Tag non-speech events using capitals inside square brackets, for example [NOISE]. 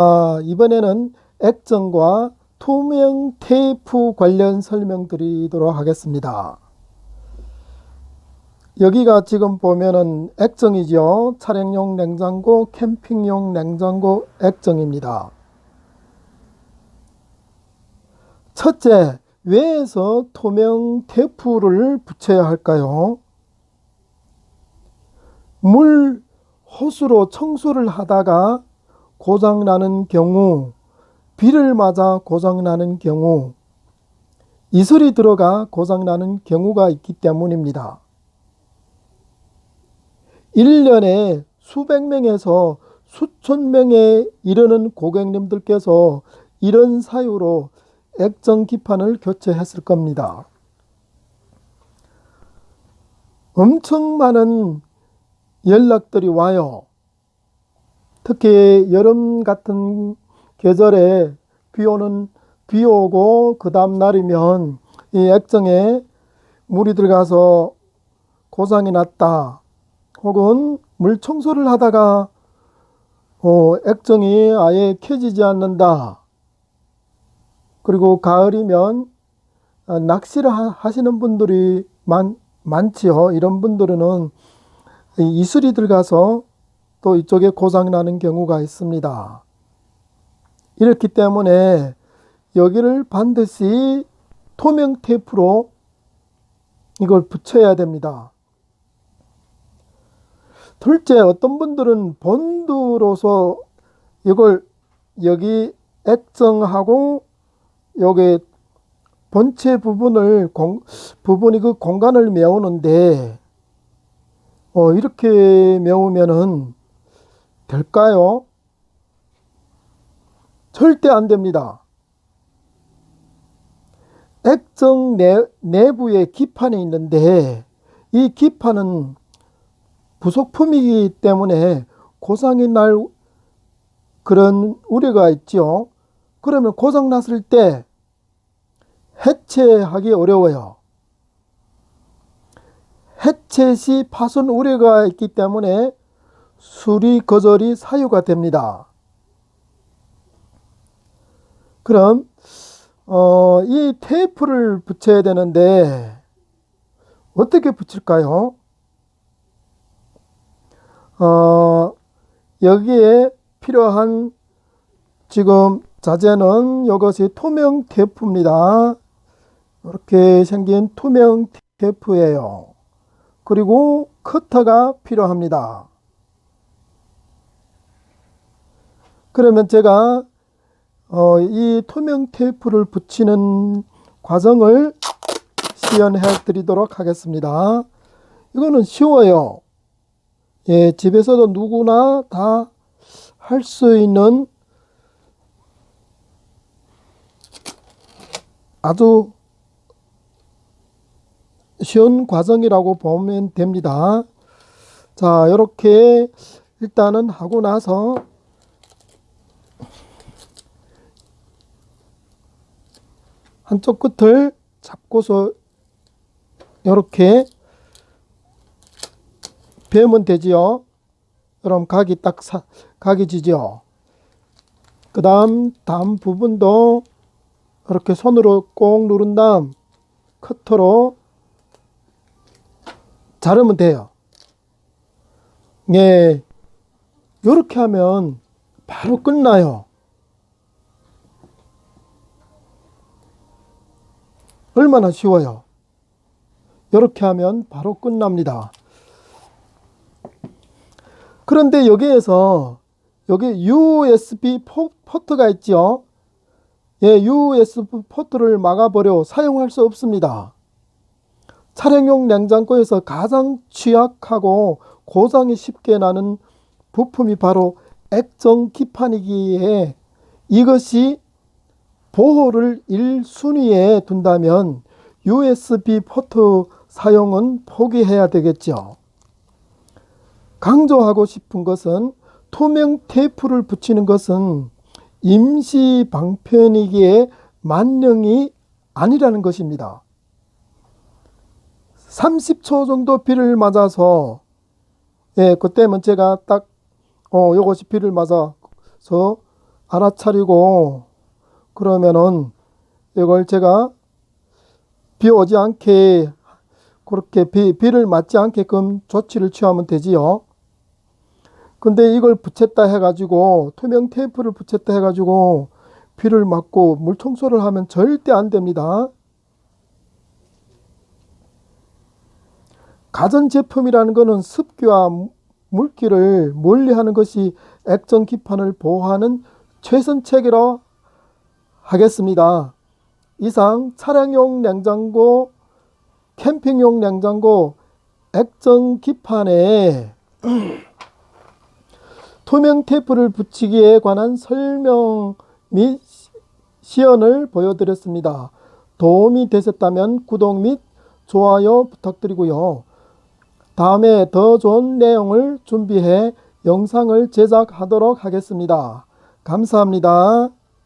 아, 이번에는 액정과 투명 테이프 관련 설명드리도록 하겠습니다. 여기가 지금 보면은 액정이죠. 차량용 냉장고, 캠핑용 냉장고 액정입니다. 첫째, 왜에서 투명 테이프를 붙여야 할까요? 물 호수로 청소를 하다가 고장나는 경우, 비를 맞아 고장나는 경우, 이슬이 들어가 고장나는 경우가 있기 때문입니다. 1년에 수백 명에서 수천 명에 이르는 고객님들께서 이런 사유로 액정 기판을 교체했을 겁니다. 엄청 많은 연락들이 와요. 특히 여름 같은 계절에 비 오는 비 오고 그 다음 날이면 이 액정에 물이 들어가서 고장이 났다. 혹은 물 청소를 하다가 어, 액정이 아예 켜지지 않는다. 그리고 가을이면 어, 낚시를 하시는 분들이 많, 많지요. 이런 분들은 이슬이 들어가서 또 이쪽에 고장 나는 경우가 있습니다. 이렇기 때문에 여기를 반드시 투명 테이프로 이걸 붙여야 됩니다. 둘째, 어떤 분들은 본드로서 이걸 여기 액정하고 여기 본체 부분을 공, 부분이 그 공간을 메우는데 어, 이렇게 메우면은 될까요? 절대 안 됩니다. 액정 내, 내부에 기판이 있는데 이 기판은 부속품이기 때문에 고장이 날 그런 우려가 있죠. 그러면 고장 났을 때 해체하기 어려워요. 해체 시 파손 우려가 있기 때문에 수리 거절이 사유가 됩니다. 그럼 어, 이 테이프를 붙여야 되는데 어떻게 붙일까요? 어, 여기에 필요한 지금 자재는 이것이 투명 테이프입니다. 이렇게 생긴 투명 테이프예요. 그리고 커터가 필요합니다. 그러면 제가 어, 이 투명 테이프를 붙이는 과정을 시연해 드리도록 하겠습니다. 이거는 쉬워요. 예, 집에서도 누구나 다 할 수 있는 아주 쉬운 과정이라고 보면 됩니다. 자, 이렇게 일단은 하고 나서 한쪽 끝을 잡고서 이렇게 베면 되지요. 그럼 각이 딱 사, 각이 지죠. 그 다음 다음 부분도 이렇게 손으로 꼭 누른 다음 커터로 자르면 돼요. 예, 이렇게 하면 바로 끝나요. 얼마나 쉬워요. 이렇게 하면 바로 끝납니다. 그런데 여기에서 여기 USB 포트가 있죠. 예, USB 포트를 막아버려 사용할 수 없습니다. 차량용 냉장고에서 가장 취약하고 고장이 쉽게 나는 부품이 바로 액정 기판이기에 이것이 보호를 1순위에 둔다면 USB 포트 사용은 포기해야 되겠죠. 강조하고 싶은 것은 투명 테이프를 붙이는 것은 임시 방편이기에 만능이 아니라는 것입니다. 30초 정도 비를 맞아서 예, 그때면 제가 딱 어, 요것이 비를 맞아서 알아차리고 그러면은 이걸 제가 비 오지 않게 그렇게 비, 비를 맞지 않게끔 조치를 취하면 되지요. 근데 이걸 붙였다 해가지고 투명 테이프를 붙였다 해가지고 비를 맞고 물 청소를 하면 절대 안 됩니다. 가전제품이라는 것은 습기와 물기를 멀리하는 것이 액정 기판을 보호하는 최선 체계로 하겠습니다. 이상 차량용 냉장고, 캠핑용 냉장고, 액정 기판에 [CLEARS THROAT] 투명 테이프를 붙이기에 관한 설명 및 시연을 보여드렸습니다. 도움이 되셨다면 구독 및 좋아요 부탁드리고요. 다음에 더 좋은 내용을 준비해 영상을 제작하도록 하겠습니다. 감사합니다.